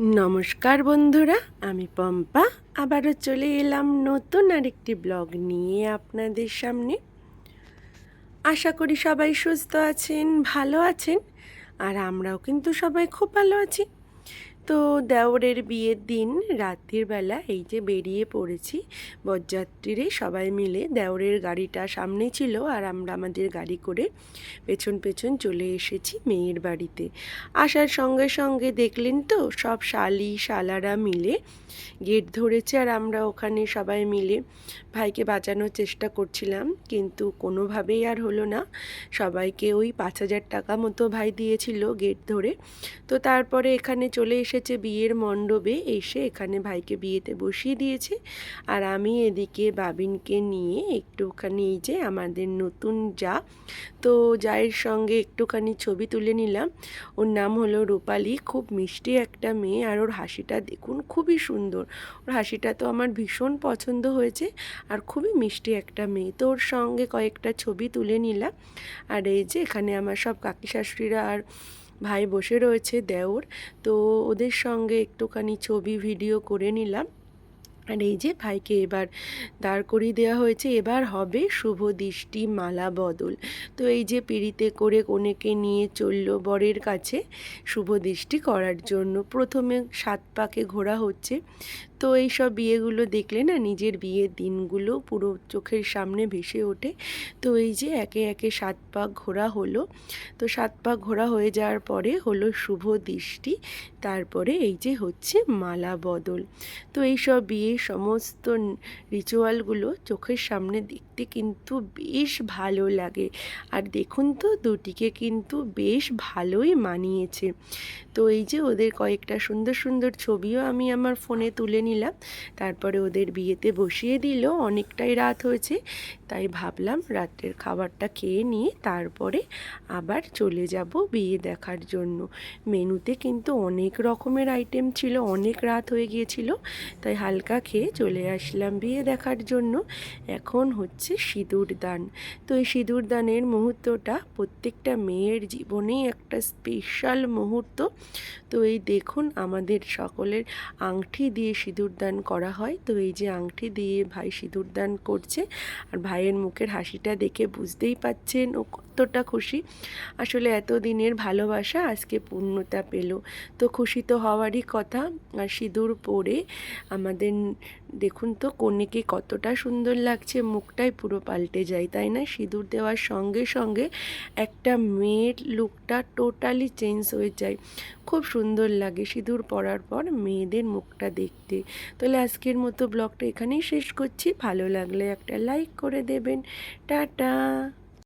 নমস্কার বন্ধুরা, আমি পম্পা। আবারও চলে এলাম নতুন আরেকটি ব্লগ নিয়ে আপনাদের সামনে। আশা করি সবাই সুস্থ আছেন, ভালো আছেন, আর আমরাও কিন্তু সবাই খুব ভালো আছি। তো দেওরের বিয়ের দিন রাত্রির বেলা এই যে বেরিয়ে পড়েছি বরযাত্রীরে সবাই মিলে, দেওরের গাড়িটা সামনে ছিল আর আমরা আমাদের গাড়ি করে পেছন পেছন চলে এসেছি মেয়ের বাড়িতে। আসার সঙ্গে সঙ্গে দেখলেন তো সব শালি শালারা মিলে গেট ধরেছে আর আমরা ওখানে সবাই মিলে ভাইকে বাঁচানোর চেষ্টা করছিলাম কিন্তু কোনোভাবেই আর হলো না। সবাইকে ওই পাঁচ হাজার টাকা মতো ভাই দিয়েছিল গেট ধরে। তো তারপরে এখানে চলে এসেছে বিয়ের মণ্ডপে, এসে এখানে ভাইকে বিয়েতে বসিয়ে দিয়েছে। আর আমি এদিকে বাবিনকে নিয়ে একটুখানি এই যে আমাদের নতুন যা। তো জায়ের সঙ্গে একটুখানি ছবি তুলে নিলাম। ওর নাম হলো রূপালী, খুব মিষ্টি একটা মেয়ে। আর ওর হাসিটা দেখুন, খুবই সুন্দর। ওর হাসিটা তো আমার ভীষণ পছন্দ হয়েছে। আর খুবই মিষ্টি একটা মেয়ে। তো ওর সঙ্গে কয়েকটা ছবি তুলে নিলাম। আর এই যে এখানে আমার সব কাকি শাশুড়িরা আর ভাই বসে রয়েছে দেওর, তো ওদের সঙ্গে একটুখানি ছবি, ভিডিও করে নিলাম। আর এই যে ভাইকে এবার দাঁড় করিয়ে দেওয়া হয়েছে, এবার হবে শুভ দৃষ্টি মালা বদল। তো এই যে পিড়িতে করে কনেকে নিয়ে চলল বরের কাছে শুভ দৃষ্টি করার জন্য। প্রথমে সাত পাকে ঘোরা হচ্ছে তো এই সব বিয়েগুলো দেখলে না নিজের বিয়ের দিনগুলো পুরো চোখের সামনে ভেসে ওঠে। তো এই যে একে একে সাত পাক ঘোরা হলো। তো সাত পাক ঘোরা হয়ে যাওয়ার পরে হলো শুভ দৃষ্টি, তারপরে এই যে হচ্ছে মালা বদল। তো এই সব সমস্ত রিচুয়ালগুলো চোখের সামনে দেখতে কিন্তু বেশ ভালো লাগে। আর দেখুন তো, দুটিকে কিন্তু বেশ ভালোই মানিয়েছে। তো এই যে ওদের কয়েকটা সুন্দর সুন্দর ছবিও আমি আমার ফোনে তুলে নিলাম। তারপরে ওদের বিয়েতে বসিয়ে দিল, অনেকটাই রাত হয়েছে। তাই ভাবলাম রাত্রের খাবারটা খেয়ে নিয়ে তারপরে আবার চলে যাব বিয়ে দেখার জন্য। মেনুতে কিন্তু অনেক রকমের আইটেম ছিল, অনেক রাত হয়ে গিয়েছিল। তাই হালকা খেয়ে চলে আসলাম বিয়ে দেখার জন্য। এখন হচ্ছে সিঁদুর দান। তো এই সিঁদুর দানের মুহূর্তটা প্রত্যেকটা মেয়ের জীবনেই একটা স্পেশাল মুহূর্ত। তো এই দেখুন আমাদের সকলের আংটি দিয়ে সিঁদুর দান করা হয়। তো এই যে আংটি দিয়ে ভাই সিঁদুর দান করছে, আর ভাইয়ের মুখের হাসিটা দেখে বুঝতেই পাচ্ছেন ও কতটা খুশি। আসলে এত দিনের ভালোবাসা আজকে পূর্ণতা পেল। তো খুশি তো হওয়ারই কথা। আর সিঁদুর পরে আমাদের দেখুন তো কনেকে কতটা সুন্দর লাগছে। মুখটাই পুরো পাল্টে যায়, তাই না? সিঁদুর দেওয়ার সঙ্গে সঙ্গে একটা মেয়ের লুকটা টোটালি চেঞ্জ হয়ে যায়। খুব সুন্দর লাগে সিঁদুর পরার পর মেয়েদের মুখটা দেখতে। তাহলে আজকের মতো ব্লগটা এখানেই শেষ করছি। ভালো লাগলে একটা লাইক করে দেবেন। টাটা!